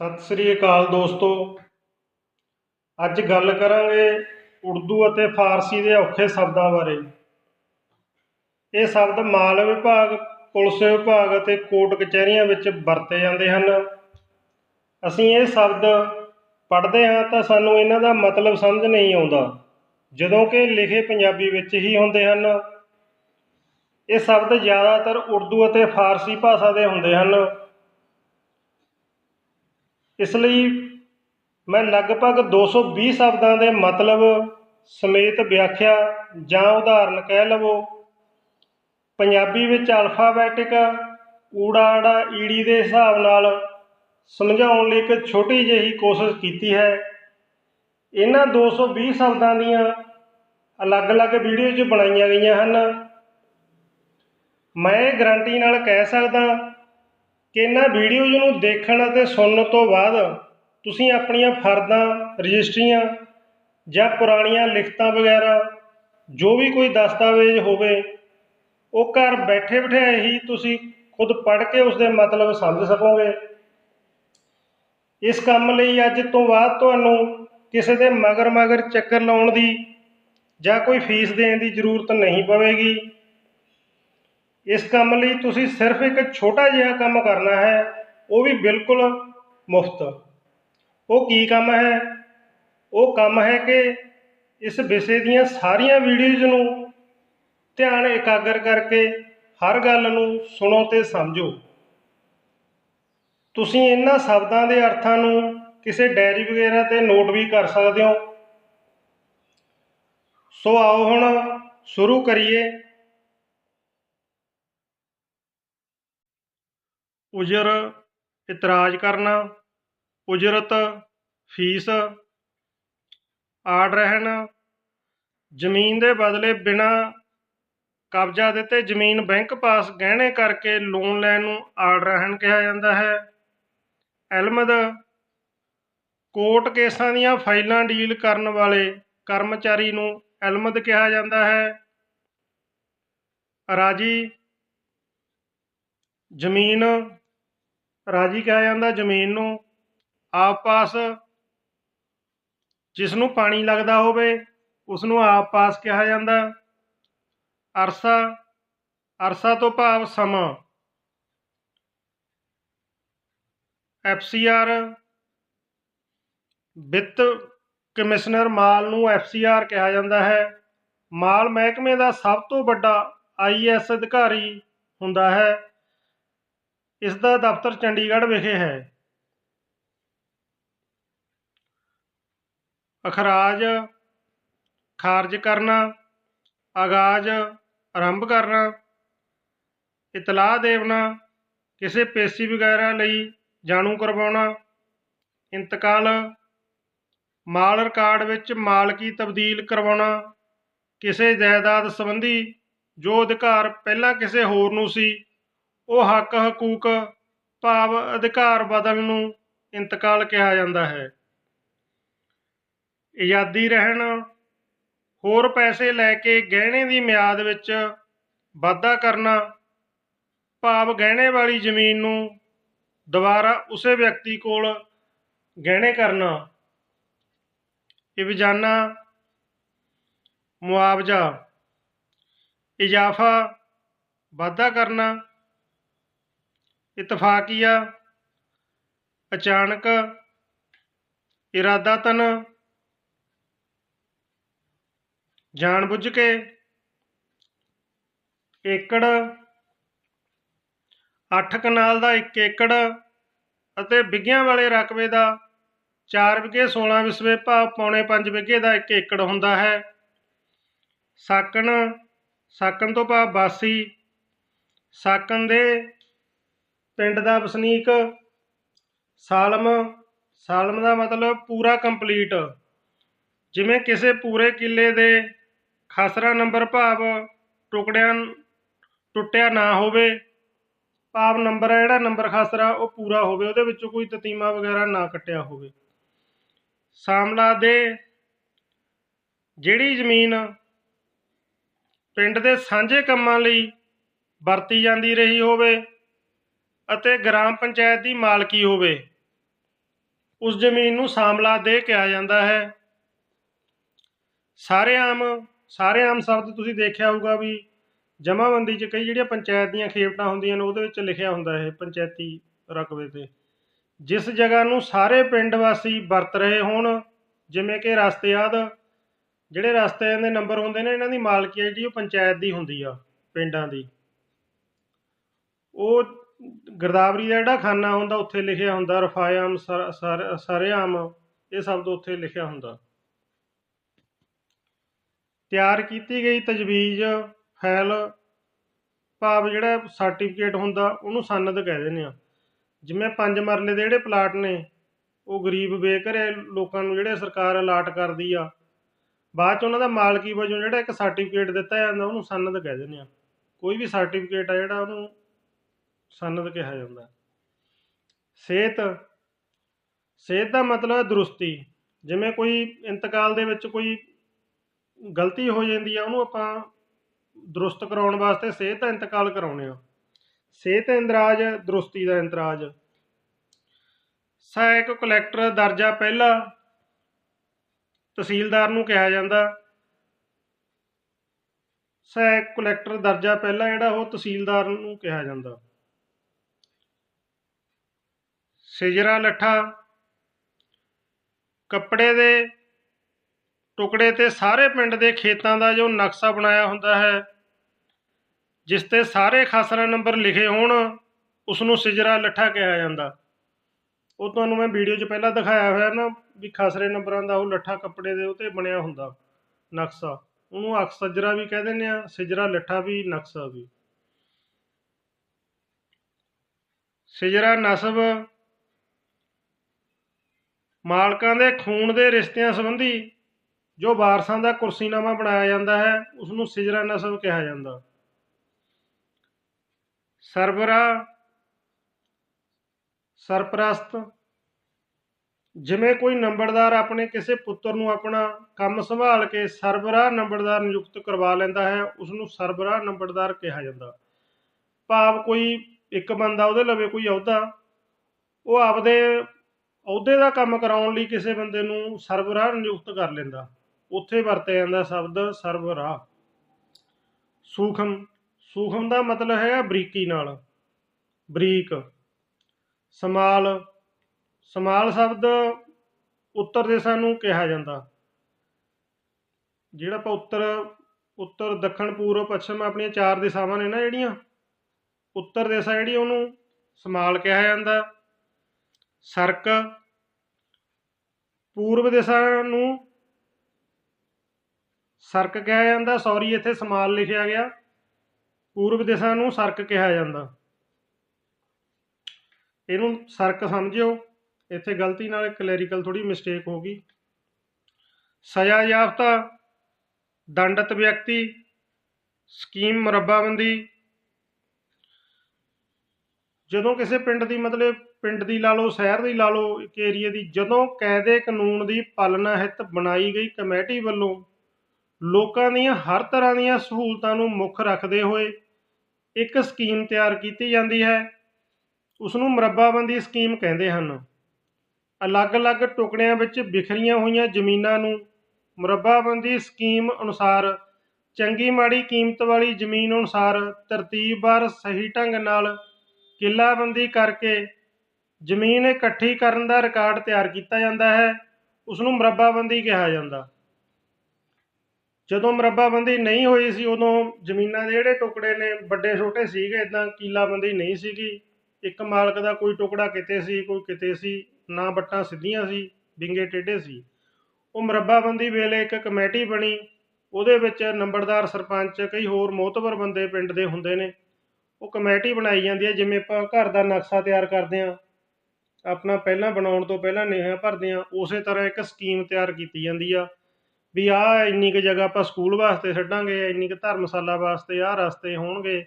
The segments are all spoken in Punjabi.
ਸਤਿ ਸ੍ਰੀ ਅਕਾਲ ਦੋਸਤੋ। ਅੱਜ ਗੱਲ ਕਰਾਂਗੇ ਉਰਦੂ ਅਤੇ ਫਾਰਸੀ ਦੇ ਔਖੇ ਸ਼ਬਦਾਂ ਬਾਰੇ। ਇਹ ਸ਼ਬਦ ਮਾਲ ਵਿਭਾਗ, ਪੁਲਿਸ ਵਿਭਾਗ ਅਤੇ ਕੋਰਟ ਕਚਹਿਰੀਆਂ ਵਿੱਚ ਵਰਤੇ ਜਾਂਦੇ ਹਨ। ਅਸੀਂ ਇਹ ਸ਼ਬਦ ਪੜ੍ਹਦੇ ਹਾਂ ਤਾਂ ਸਾਨੂੰ ਇਹਨਾਂ ਦਾ ਮਤਲਬ ਸਮਝ ਨਹੀਂ ਆਉਂਦਾ, ਜਦੋਂ ਕਿ ਲਿਖੇ ਪੰਜਾਬੀ ਵਿੱਚ ਹੀ ਹੁੰਦੇ ਹਨ। ਇਹ ਸ਼ਬਦ ਜ਼ਿਆਦਾਤਰ ਉਰਦੂ ਅਤੇ ਫਾਰਸੀ ਭਾਸ਼ਾ ਦੇ ਹੁੰਦੇ ਹਨ। ਇਸ ਲਈ ਮੈਂ ਲਗਭਗ 220 ਸ਼ਬਦਾਂ ਦੇ ਮਤਲਬ ਸਮੇਤ ਵਿਆਖਿਆ ਜਾਂ ਉਦਾਹਰਨ ਕਹਿ ਲਵੋ। ਪੰਜਾਬੀ ਵਿੱਚ ਅਲਫਾਬੈਟਿਕ ਊੜਾ ਆੜਾ ਈੜੀ ਦੇ ਹਿਸਾਬ ਨਾਲ ਸਮਝਾਉਣ ਲਈ ਇੱਕ ਛੋਟੀ ਜਿਹੀ ਕੋਸ਼ਿਸ਼ ਕੀਤੀ ਹੈ। ਇਹਨਾਂ 220 ਸ਼ਬਦਾਂ ਦੀਆਂ ਅਲੱਗ-ਅਲੱਗ ਵੀਡੀਓ 'ਚ ਬਣਾਈਆਂ ਗਈਆਂ ਹਨ। ਮੈਂ ਇਹ ਗਾਰੰਟੀ ਨਾਲ ਕਹਿ ਸਕਦਾ ਕਿ ਇਹਨਾਂ ਵੀਡੀਓਜ਼ ਨੂੰ ਦੇਖਣ ਅਤੇ ਸੁਣਨ ਤੋਂ ਬਾਅਦ ਤੁਸੀਂ ਆਪਣੀਆਂ ਫਰਦਾਂ, ਰਜਿਸਟਰੀਆਂ ਜਾਂ ਪੁਰਾਣੀਆਂ ਲਿਖਤਾਂ ਵਗੈਰਾ, ਜੋ ਵੀ ਕੋਈ ਦਸਤਾਵੇਜ਼ ਹੋਵੇ, ਉਹ ਘਰ ਬੈਠੇ ਬਿਠਾਏ ਹੀ ਤੁਸੀਂ ਖੁਦ ਪੜ੍ਹ ਕੇ ਉਸ ਦੇ ਮਤਲਬ ਸਮਝ ਸਕੋਗੇ। ਇਸ ਕੰਮ ਲਈ ਅੱਜ ਤੋਂ ਬਾਅਦ ਤੁਹਾਨੂੰ ਕਿਸੇ ਦੇ ਮਗਰ ਮਗਰ ਚੱਕਰ ਲਾਉਣ ਦੀ ਜਾਂ ਕੋਈ ਫੀਸ ਦੇਣ ਦੀ ਜ਼ਰੂਰਤ ਨਹੀਂ ਪਵੇਗੀ। ਇਸ ਕੰਮ ਲਈ ਤੁਸੀਂ ਸਿਰਫ ਇੱਕ ਛੋਟਾ ਜਿਹਾ ਕੰਮ ਕਰਨਾ ਹੈ, ਉਹ ਵੀ ਬਿਲਕੁਲ ਮੁਫਤ। ਉਹ ਕੀ ਕੰਮ ਹੈ? ਉਹ ਕੰਮ ਹੈ ਕਿ ਇਸ ਵਿਸ਼ੇ ਦੀਆਂ ਸਾਰੀਆਂ ਵੀਡੀਓਜ਼ ਨੂੰ ਧਿਆਨ ਇਕਾਗਰ ਕਰਕੇ ਹਰ ਗੱਲ ਨੂੰ ਸੁਣੋ ਤੇ ਸਮਝੋ। ਤੁਸੀਂ ਇਹਨਾਂ ਸ਼ਬਦਾਂ ਦੇ ਅਰਥਾਂ ਨੂੰ ਕਿਸੇ ਡਾਇਰੀ ਵਗੈਰਾ ਤੇ ਨੋਟ ਵੀ ਕਰ ਸਕਦੇ ਹੋ। ਸੋ ਆਓ ਹੁਣ ਸ਼ੁਰੂ ਕਰੀਏ। ਉਜਰ ਇਤਰਾਜ਼ ਕਰਨਾ, ਉਜਰਤ ਫੀਸ, ਆੜ ਰਹਿਣ, ਜ਼ਮੀਨ ਦੇ ਬਦਲੇ ਬਿਨਾ ਕਬਜ਼ਾ ਦਿੱਤੇ ਜ਼ਮੀਨ ਬੈਂਕ ਪਾਸ ਗਹਿਣੇ ਕਰਕੇ ਲੋਨ ਲੈਣ ਨੂੰ ਆੜ ਰਹਿਣ ਕਿਹਾ ਜਾਂਦਾ ਹੈ। ਐਲਮਦ ਕੋਰਟ ਕੇਸਾਂ ਦੀਆਂ ਫਾਈਲਾਂ ਡੀਲ ਕਰਨ ਵਾਲੇ ਕਰਮਚਾਰੀ ਨੂੰ ਐਲਮਦ ਕਿਹਾ ਜਾਂਦਾ ਹੈ। ਰਾਜੀ ਜ਼ਮੀਨ ਰਾਜੀ ਕਿਹਾ ਜਾਂਦਾ, ਜ਼ਮੀਨ ਨੂੰ ਆਪ ਪਾਸ, ਜਿਸ ਨੂੰ ਪਾਣੀ ਲੱਗਦਾ ਹੋਵੇ, ਉਸ ਨੂੰ ਆਪ ਪਾਸ ਕਿਹਾ ਜਾਂਦਾ। ਅਰਸਾ ਅਰਸਾ ਤੋਂ ਭਾਵ ਸਮਾਂ। ਐਫਸੀਆਰ, ਵਿੱਤ ਕਮਿਸ਼ਨਰ ਮਾਲ ਨੂੰ ਐਫਸੀਆਰ ਕਿਹਾ ਜਾਂਦਾ ਹੈ। ਮਾਲ ਮਹਿਕਮੇ ਦਾ ਸਭ ਤੋਂ ਵੱਡਾ ਆਈਐਸ ਅਧਿਕਾਰੀ ਹੁੰਦਾ ਹੈ। ਇਸ ਦਾ ਦਫ਼ਤਰ ਚੰਡੀਗੜ੍ਹ ਵਿਖੇ ਹੈ। ਅਖਰਾਜ ਖਾਰਜ ਕਰਨਾ, ਆਗਾਜ਼ ਆਰੰਭ ਕਰਨਾ, ਇਤਲਾਹ ਦੇਵਨਾ ਕਿਸੇ ਪੇਸ਼ੀ ਵਗੈਰਾ ਲਈ ਜਾਣੂ ਕਰਵਾਉਣਾ, ਇੰਤਕਾਲ, ਮਾਲ ਰਿਕਾਰਡ ਵਿੱਚ ਮਾਲਕੀ ਤਬਦੀਲ ਕਰਵਾਉਣਾ, ਕਿਸੇ ਜਾਇਦਾਦ ਸੰਬੰਧੀ ਜੋ ਅਧਿਕਾਰ ਪਹਿਲਾਂ ਕਿਸੇ ਹੋਰ ਨੂੰ ਸੀ ਉਹ ਹੱਕ, ਹਕੂਕ, ਭਾਵ, ਅਧਿਕਾਰ ਬਦਲਣ ਨੂੰ ਇੰਤਕਾਲ ਕਿਹਾ ਜਾਂਦਾ ਹੈ। ਆਜ਼ਾਦੀ ਰਹਿਣ, ਹੋਰ ਪੈਸੇ ਲੈ ਕੇ ਗਹਿਣੇ ਦੀ ਮਿਆਦ ਵਿੱਚ ਵਾਧਾ ਕਰਨਾ, ਭਾਵ ਗਹਿਣੇ ਵਾਲੀ ਜ਼ਮੀਨ ਨੂੰ ਦੁਬਾਰਾ ਉਸੇ ਵਿਅਕਤੀ ਕੋਲ ਗਹਿਣੇ ਕਰਨਾ। ਇਵਜਾਨਾ ਮੁਆਵਜ਼ਾ, ਇਜ਼ਾਫਾ, ਵਾਧਾ ਕਰਨਾ ਇਤਫਾਕੀਆ ਅਚਾਨਕ ਇਰਾਦਾਤਨ ਜਾਣਬੁੱਝ ਕੇ ਏਕੜ 8 ਕਨਾਲ ਦਾ 1 ਏਕੜ ਅਤੇ ਵਿਗਿਆਂ ਵਾਲੇ ਰਕਬੇ ਦਾ 4 ਵਿਗੇ 16 ਵਿਸਵੇ ਭਾਵ ਪੌਣੇ 5 ਵਿਗੇ ਦਾ 1 ਏਕੜ ਹੁੰਦਾ ਹੈ। ਸਾਕਣ ਸਾਕਣ ਤੋਂ ਭਾਵ ਬਾਸੀ, ਸਾਕਣ ਦੇ ਪਿੰਡ ਦਾ ਵਸਨੀਕ ਸਾਲਮ ਸਾਲਮ ਦਾ ਮਤਲਬ ਪੂਰਾ ਕੰਪਲੀਟ ਜਿਵੇਂ ਕਿਸੇ ਪੂਰੇ ਕਿੱਲੇ ਦੇ ਖਾਸਰਾ ਨੰਬਰ ਭਾਵ ਟੁਕੜਿਆਂ ਟੁੱਟਿਆ ਨਾ ਹੋਵੇ, ਭਾਵ ਨੰਬਰ ਹੈ ਜਿਹੜਾ ਨੰਬਰ ਖਾਸਰਾ ਉਹ ਪੂਰਾ ਹੋਵੇ, ਉਹਦੇ ਵਿੱਚੋਂ ਕੋਈ ਤਤੀਮਾ ਵਗੈਰਾ ਨਾ ਕੱਟਿਆ ਹੋਵੇ। ਸਾਮਲਾ ਦੇ ਜਿਹੜੀ ਜ਼ਮੀਨ ਪਿੰਡ ਦੇ ਸਾਂਝੇ ਕੰਮਾਂ ਲਈ ਵਰਤੀ ਜਾਂਦੀ ਰਹੀ ਹੋਵੇ ਅਤੇ ਗ੍ਰਾਮ ਪੰਚਾਇਤ ਦੀ ਮਾਲਕੀ ਹੋਵੇ। ਉਸ ਜ਼ਮੀਨ ਨੂੰ ਸਾਮਲਾ ਦੇ ਕਿਹਾ ਜਾਂਦਾ ਹੈ। ਸਾਰੇ ਆਮ ਸਾਰੇ ਆਮ ਸ਼ਬਦ ਤੁਸੀਂ ਦੇਖਿਆ ਹੋਊਗਾ ਵੀ ਜਮਾਬੰਦੀ 'ਚ ਕਈ ਜਿਹੜੀਆਂ ਪੰਚਾਇਤ ਦੀਆਂ ਖੇਪਟਾਂ ਹੁੰਦੀਆਂ ਨੇ, ਉਹਦੇ ਵਿੱਚ ਲਿਖਿਆ ਹੁੰਦਾ ਹੈ ਪੰਚਾਇਤੀ ਰਕਬੇ ਤੇ। ਜਿਸ ਜਗ੍ਹਾ ਨੂੰ ਸਾਰੇ ਪਿੰਡ ਵਾਸੀ ਵਰਤ ਰਹੇ ਹੋਣ, ਜਿਵੇਂ ਕਿ ਰਸਤੇ ਰਸਤਿਆਦ ਜਿਹੜੇ ਰਸਤਿਆਂ ਦੇ ਨੰਬਰ ਹੁੰਦੇ ਨੇ, ਇਹਨਾਂ ਦੀ ਮਾਲਕੀ ਹੈ ਜਿਹੜੀ ਉਹ ਪੰਚਾਇਤ ਦੀ ਹੁੰਦੀ ਆ, ਪਿੰਡਾਂ ਦੀ। ਉਹ ਗਰਦਾਵਰੀ ਦਾ ਜਿਹੜਾ ਖਾਨਾ ਹੁੰਦਾ, ਉੱਥੇ ਲਿਖਿਆ ਹੁੰਦਾ, ਰਫਾਇਆਮ, ਸਰ- ਸਰ- ਸਰੇਆਮ, ਇਹ ਸ਼ਬਦ ਉੱਥੇ ਲਿਖਿਆ ਹੁੰਦਾ। ਤਿਆਰ ਕੀਤੀ ਗਈ ਤਜਵੀਜ਼, ਫਾਈਲ, ਭਾਵ ਜਿਹੜਾ ਸਰਟੀਫਿਕੇਟ ਹੁੰਦਾ, ਉਹਨੂੰ ਸਨਦ ਕਹਿ ਦਿੰਦੇ ਆ ਜਿਵੇਂ ਪੰਜ ਮਰਲੇ ਦੇ ਜਿਹੜੇ ਪਲਾਟ ਨੇ, ਉਹ ਗਰੀਬ ਬੇਘਰੇ ਲੋਕਾਂ ਨੂੰ ਜਿਹੜੇ ਸਰਕਾਰ ਅਲਾਟ ਕਰਦੀ ਆ, ਬਾਅਦ ਚ ਉਹਨਾਂ ਦਾ ਮਾਲਕੀ ਵਜੋਂ ਜਿਹੜਾ ਇੱਕ ਸਰਟੀਫਿਕੇਟ ਦਿੱਤਾ ਜਾਂਦਾ, ਉਹਨੂੰ ਸਨਦ ਕਹਿ ਦਿੰਦੇ ਆ ਕੋਈ ਵੀ ਸਰਟੀਫਿਕੇਟ ਆ ਜਿਹੜਾ, ਉਹਨੂੰ ਸਨਦ ਕਿਹਾ ਜਾਂਦਾ ਸਿਹਤ ਸਿਹਤ ਦਾ ਮਤਲਬ ਹੈ ਦਰੁਸਤੀ। ਜਿਵੇਂ ਕੋਈ ਇੰਤਕਾਲ ਦੇ ਵਿੱਚ ਕੋਈ ਗਲਤੀ ਹੋ ਜਾਂਦੀ ਆ, ਉਹਨੂੰ ਆਪਾਂ ਦਰੁਸਤ ਕਰਾਉਣ ਵਾਸਤੇ ਸਿਹਤ ਦਾ ਇੰਤਕਾਲ ਕਰਾਉਣੇ ਆ ਸਿਹਤ ਇੰਦਰਾਜ, ਦਰੁਸਤੀ ਦਾ ਇੰਦਰਾਜ ਸਹਾਇਕ ਕਲੈਕਟਰ ਦਰਜਾ ਪਹਿਲਾ ਤਹਿਸੀਲਦਾਰ ਨੂੰ ਕਿਹਾ ਜਾਂਦਾ। ਸਹਾਇਕ ਕਲੈਕਟਰ ਦਰਜਾ ਪਹਿਲਾ ਜਿਹੜਾ ਉਹ ਤਹਿਸੀਲਦਾਰ ਨੂੰ ਕਿਹਾ ਜਾਂਦਾ। ਸਿਜਰਾ ਲੱਠਾ, ਕੱਪੜੇ ਦੇ ਟੁਕੜੇ ਤੇ ਸਾਰੇ ਪਿੰਡ ਦੇ ਖੇਤਾਂ ਦਾ ਜੋ ਨਕਸ਼ਾ ਬਣਾਇਆ ਹੁੰਦਾ ਹੈ, ਜਿਸ ਤੇ ਸਾਰੇ ਖਾਸਰਾ ਨੰਬਰ ਲਿਖੇ ਹੋਣ ਉਸ ਨੂੰ ਸਿਜਰਾ ਲੱਠਾ ਕਿਹਾ ਜਾਂਦਾ। ਉਹ ਤੁਹਾਨੂੰ ਮੈਂ ਵੀਡੀਓ 'ਚ ਪਹਿਲਾਂ ਦਿਖਾਇਆ ਹੋਇਆ ਨਾ ਵੀ ਖਾਸਰੇ ਨੰਬਰਾਂ ਦਾ ਉਹ ਲੱਠਾ ਕੱਪੜੇ ਦੇ ਉਤੇ ਬਣਿਆ ਹੁੰਦਾ ਨਕਸ਼ਾ। ਉਹਨੂੰ ਅਕਸ ਸਜਰਾ ਵੀ ਕਹਿ ਦਿੰਦੇ ਆ, ਸਿਜਰਾ ਲੱਠਾ ਵੀ, ਨਕਸ਼ਾ ਵੀ। ਸਿਜਰਾ ਨਸਬ ਮਾਲਕਾਂ ਦੇ ਖੂਨ ਦੇ ਰਿਸ਼ਤਿਆਂ ਸੰਬੰਧੀ ਜੋ ਵਾਰਸਾਂ ਦਾ ਕੁਰਸੀਨਾਮਾ ਬਣਾਇਆ ਜਾਂਦਾ ਹੈ ਉਸ ਨੂੰ ਸਿਜਰਾ ਨਸਬ ਕਿਹਾ ਜਾਂਦਾ। ਸਰਬਰਾ ਸਰਪ੍ਰਸਤ, ਜਿਵੇਂ ਕੋਈ ਨੰਬਰਦਾਰ ਆਪਣੇ ਕਿਸੇ ਪੁੱਤਰ ਨੂੰ ਆਪਣਾ ਕੰਮ ਸੰਭਾਲ ਕੇ ਸਰਬਰਾ ਨੰਬਰਦਾਰ ਨਿਯੁਕਤ ਕਰਵਾ ਲੈਂਦਾ ਹੈ ਉਸ ਨੂੰ ਸਰਬਰਾ ਨੰਬਰਦਾਰ ਕਿਹਾ ਜਾਂਦਾ। ਭਾਵ ਕੋਈ ਇੱਕ ਬੰਦਾ ਉਹਦੇ ਲਵੇ ਕੋਈ ਅਹੁਦਾ, ਉਹ ਆਪਦੇ ਅਹੁਦੇ ਦਾ ਕੰਮ ਕਰਾਉਣ ਲਈ ਕਿਸੇ ਬੰਦੇ ਨੂੰ ਸਰਬਰਾਹ ਨਿਯੁਕਤ ਕਰ ਲੈਂਦਾ। ਉੱਥੇ ਵਰਤਿਆ ਜਾਂਦਾ ਸ਼ਬਦ ਸਰਬਰਾਹ। ਸੂਖਮ। ਸੂਖਮ ਦਾ ਮਤਲਬ ਹੈਗਾ ਬਰੀਕੀ ਨਾਲ। ਬਰੀਕ। ਸਮਾਲ। ਸਮਾਲ ਸ਼ਬਦ ਉੱਤਰ ਦੇਸ਼ਾਂ ਨੂੰ ਕਿਹਾ ਜਾਂਦਾ। ਜਿਹੜਾ ਆਪਾਂ ਉੱਤਰ ਉੱਤਰ, ਦੱਖਣ, ਪੂਰਬ, ਪੱਛਮ ਆਪਣੀਆਂ ਚਾਰ ਦਿਸ਼ਾਵਾਂ ਨੇ ਨਾ ਜਿਹੜੀਆਂ, ਉੱਤਰ ਦਿਸ਼ਾ ਜਿਹੜੀ ਉਹਨੂੰ ਸਮਾਲ ਕਿਹਾ ਜਾਂਦਾ। ਸਰਕ ਪੂਰਬ ਦਿਸ਼ਾ ਨੂੰ ਸਰਕ ਕਿਹਾ ਜਾਂਦਾ, ਸੌਰੀ, ਇੱਥੇ ਸਮਾਲ ਲਿਖਿਆ ਗਿਆ। ਪੂਰਬ ਦਿਸ਼ਾ ਨੂੰ ਸਰਕ ਕਿਹਾ ਜਾਂਦਾ। ਇਹਨੂੰ ਸਰਕ ਸਮਝਿਓ। ਇੱਥੇ ਗਲਤੀ ਨਾਲ ਕਲੈਰੀਕਲ ਥੋੜੀ ਮਿਸਟੇਕ ਹੋ ਗਈ। ਸਜ਼ਾ ਯਾਫਤਾ, ਦੰਡਤ ਵਿਅਕਤੀ, ਸਕੀਮ ਮੁਰੱਬਾਬੰਦੀ। ਜਦੋਂ ਕਿਸੇ ਪਿੰਡ ਦੀ ਮਤਲਬ ਪਿੰਡ ਦੀ ਲਾ ਲਓ, ਸ਼ਹਿਰ ਦੀ ਲਾ ਲਓ, ਇੱਕ ਏਰੀਆ ਦੀ, ਜਦੋਂ ਕਾਇਦੇ ਕਾਨੂੰਨ ਦੀ ਪਾਲਣਾ ਹਿੱਤ ਬਣਾਈ ਗਈ ਕਮੇਟੀ ਵੱਲੋਂ, ਲੋਕਾਂ ਦੀਆਂ ਹਰ ਤਰ੍ਹਾਂ ਦੀਆਂ ਸਹੂਲਤਾਂ ਨੂੰ ਮੁੱਖ ਰੱਖਦੇ ਹੋਏ ਇੱਕ ਸਕੀਮ ਤਿਆਰ ਕੀਤੀ ਜਾਂਦੀ ਹੈ। ਉਸ ਨੂੰ ਮੁਰੱਬਾਬੰਦੀ ਸਕੀਮ ਕਹਿੰਦੇ ਹਨ। ਅਲੱਗ-ਅਲੱਗ ਟੁਕੜਿਆਂ ਵਿੱਚ ਵਿਖਰੀਆਂ ਹੋਈਆਂ ਜ਼ਮੀਨਾਂ ਨੂੰ ਮੁਰੱਬਾਬੰਦੀ ਸਕੀਮ ਅਨੁਸਾਰ ਚੰਗੀ ਮਾੜੀ ਕੀਮਤ ਵਾਲੀ ਜ਼ਮੀਨ ਅਨੁਸਾਰ ਤਰਤੀਬਵਾਰ ਸਹੀ ਢੰਗ ਨਾਲ ਕਿੱਲਾਬੰਦੀ ਕਰਕੇ ਜ਼ਮੀਨ ਇਕੱਠੀ ਕਰਨ ਦਾ ਰਿਕਾਰਡ ਤਿਆਰ ਕੀਤਾ ਜਾਂਦਾ ਹੈ ਉਸ ਨੂੰ ਮੁਰੱਬਾਬੰਦੀ ਕਿਹਾ ਜਾਂਦਾ। ਜਦੋਂ ਮੁਰੱਬਾਬੰਦੀ ਨਹੀਂ ਹੋਈ ਸੀ, ਉਦੋਂ ਜ਼ਮੀਨਾਂ ਦੇ ਜਿਹੜੇ ਟੁਕੜੇ ਨੇ, ਵੱਡੇ ਛੋਟੇ ਸੀਗੇ ਇਦਾਂ ਕੀਲਾਬੰਦੀ ਨਹੀਂ ਸੀਗੀ। ਇੱਕ ਮਾਲਕ ਦਾ ਕੋਈ ਟੁਕੜਾ ਕਿਤੇ ਸੀ, ਕੋਈ ਕਿਤੇ ਸੀ, ਨਾ ਬੱਟਾਂ ਸਿੱਧੀਆਂ ਸੀ, ਵਿੰਗੇ ਟੇਢੇ ਸੀ। ਉਹ ਮੁਰੱਬਾਬੰਦੀ ਵੇਲੇ ਇੱਕ ਕਮੇਟੀ ਬਣੀ, ਉਹਦੇ ਵਿੱਚ ਨੰਬਰਦਾਰ ਸਰਪੰਚ, ਕਈ ਹੋਰ ਮੋਤਬਰ ਬੰਦੇ ਪਿੰਡ ਦੇ ਹੁੰਦੇ ਨੇ। ਉਹ ਕਮੇਟੀ ਬਣਾਈ ਜਾਂਦੀ ਹੈ, ਜਿਵੇਂ ਆਪਾਂ ਘਰ ਦਾ ਨਕਸ਼ਾ ਤਿਆਰ ਕਰਦੇ ਹਾਂ। ਆਪਣਾ ਪਹਿਲਾਂ ਬਣਾਉਣ ਤੋਂ ਪਹਿਲਾਂ ਨੇਹਾ ਭਰਦੇ ਹਾਂ, ਉਸੇ ਤਰ੍ਹਾਂ ਇੱਕ ਸਕੀਮ ਤਿਆਰ ਕੀਤੀ ਜਾਂਦੀ ਆ ਵੀ ਆਹ ਇੰਨੀ ਕੁ ਜਗ੍ਹਾ ਆਪਾਂ ਸਕੂਲ ਵਾਸਤੇ ਛੱਡਾਂਗੇ, ਇੰਨੀ ਕੁ ਧਰਮਸ਼ਾਲਾ ਵਾਸਤੇ, ਆਹ ਰਸਤੇ ਹੋਣਗੇ,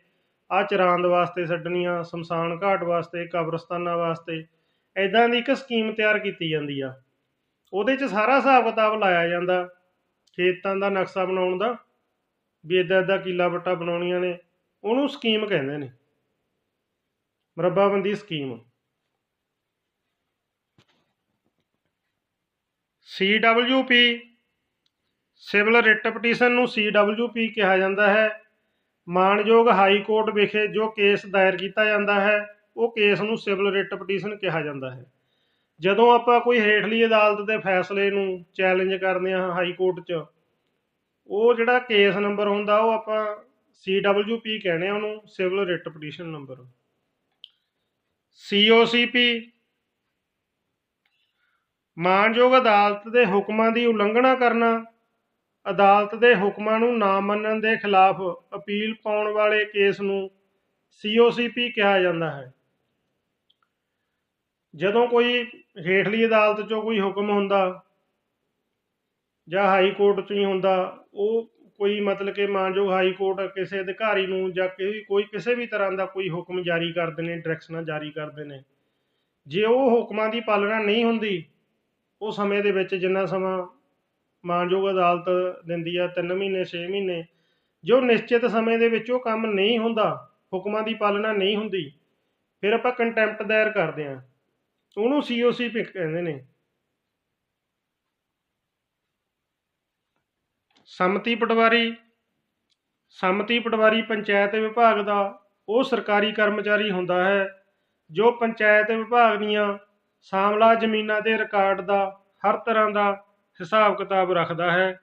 ਆਹ ਚਰਾਂਦ ਵਾਸਤੇ ਛੱਡਣੀਆਂ, ਸ਼ਮਸ਼ਾਨ ਘਾਟ ਵਾਸਤੇ, ਕਬਰਸਤਾਨਾਂ ਵਾਸਤੇ ਐਦਾਂ ਦੀ ਇੱਕ ਸਕੀਮ ਤਿਆਰ ਕੀਤੀ ਜਾਂਦੀ ਆ। ਉਹਦੇ 'ਚ ਸਾਰਾ ਹਿਸਾਬ ਕਿਤਾਬ ਲਾਇਆ ਜਾਂਦਾ, ਖੇਤਾਂ ਦਾ ਨਕਸ਼ਾ ਬਣਾਉਣ ਦਾ, ਵੀ ਇਦਾਂ ਇਦਾਂ ਕੀਲਾ ਵੱਟਾ ਬਣਾਉਣੀਆਂ ਨੇ, ਉਹਨੂੰ ਸਕੀਮ ਕਹਿੰਦੇ ਨੇ। ਮੁਰੱਬਾਬੰਦੀ scheme CWP civil writ petition ਨੂੰ CWP ਕਿਹਾ ਜਾਂਦਾ ਹੈ। ਮਾਣਯੋਗ ਹਾਈ ਕੋਰਟ ਵਿਖੇ ਜੋ ਕੇਸ ਦਾਇਰ ਕੀਤਾ ਜਾਂਦਾ ਹੈ, ਉਹ ਕੇਸ ਨੂੰ ਸਿਵਲ ਰਿਟ ਪਟੀਸ਼ਨ ਕਿਹਾ ਜਾਂਦਾ ਹੈ। ਜਦੋਂ ਆਪਾਂ ਕੋਈ ਹੇਠਲੀ ਅਦਾਲਤ ਦੇ ਫੈਸਲੇ ਨੂੰ ਚੈਲੰਜ ਕਰਦੇ ਹਾਂ ਹਾਈ ਕੋਰਟ 'ਚ, ਉਹ ਜਿਹੜਾ ਕੇਸ ਨੰਬਰ ਹੁੰਦਾ, ਉਹ ਆਪਾਂ CWP ਕਹਿੰਦੇ ਆ ਉਹਨੂੰ, civil writ petition number. COCP ਮਾਨਯੋਗ ਅਦਾਲਤ ਦੇ ਹੁਕਮਾਂ ਦੀ ਉਲੰਘਣਾ ਕਰਨਾ, ਅਦਾਲਤ ਦੇ ਹੁਕਮਾਂ ਨੂੰ ਨਾ ਮੰਨਣ ਦੇ ਖਿਲਾਫ ਅਪੀਲ ਪਾਉਣ ਵਾਲੇ ਕੇਸ ਨੂੰ COCP ਕਿਹਾ ਜਾਂਦਾ ਹੈ। ਜਦੋਂ ਕੋਈ ਹੇਠਲੀ ਅਦਾਲਤ 'ਚੋਂ ਕੋਈ ਹੁਕਮ ਹੁੰਦਾ ਜਾਂ ਹਾਈ ਕੋਰਟ 'ਚ ਹੀ ਹੁੰਦਾ, ਉਹ ਕੋਈ ਮਤਲਬ ਕਿ ਮਾਨਯੋਗ ਹਾਈ ਕੋਰਟ ਕਿਸੇ ਅਧਿਕਾਰੀ ਨੂੰ ਜਾਂ ਕੋਈ ਕੋਈ ਕਿਸੇ ਵੀ ਤਰ੍ਹਾਂ ਦਾ ਕੋਈ ਹੁਕਮ ਜਾਰੀ ਕਰਦੇ ਨੇ ਡਾਇਰੈਕਸ਼ਨਾਂ ਜਾਰੀ ਕਰਦੇ ਨੇ, ਜੇ ਉਹ ਹੁਕਮਾਂ ਦੀ ਪਾਲਣਾ ਨਹੀਂ ਹੁੰਦੀ ਉਹ ਸਮੇਂ ਦੇ ਵਿੱਚ ਜਿੰਨਾ ਸਮਾਂ ਮਾਨਯੋਗ ਅਦਾਲਤ ਦਿੰਦੀ ਆ 3 ਮਹੀਨੇ 6 ਮਹੀਨੇ, ਜੋ ਨਿਸ਼ਚਿਤ ਸਮੇਂ ਦੇ ਵਿੱਚ ਉਹ ਕੰਮ ਨਹੀਂ ਹੁੰਦਾ, ਹੁਕਮਾਂ ਦੀ ਪਾਲਣਾ ਨਹੀਂ ਹੁੰਦੀ, ਫਿਰ ਆਪਾਂ ਕੰਟੈਂਪਟ ਦਾਇਰ ਕਰਦੇ ਹਾਂ। ਉਹਨੂੰ ਸੀਓਸੀ ਕਹਿੰਦੇ ਨੇ। ਸੰਮਤੀ ਪਟਵਾਰੀ ਸੰਮਤੀ ਪਟਵਾਰੀ ਪੰਚਾਇਤ ਵਿਭਾਗ ਦਾ ਉਹ ਸਰਕਾਰੀ ਕਰਮਚਾਰੀ ਹੁੰਦਾ ਹੈ, ਜੋ ਪੰਚਾਇਤ ਵਿਭਾਗ ਦੀਆਂ ਸਾਮਲਾ ਜ਼ਮੀਨਾਂ ਦੇ ਰਿਕਾਰਡ ਦਾ ਹਰ ਤਰ੍ਹਾਂ ਦਾ ਹਿਸਾਬ ਕਿਤਾਬ ਰੱਖਦਾ ਹੈ।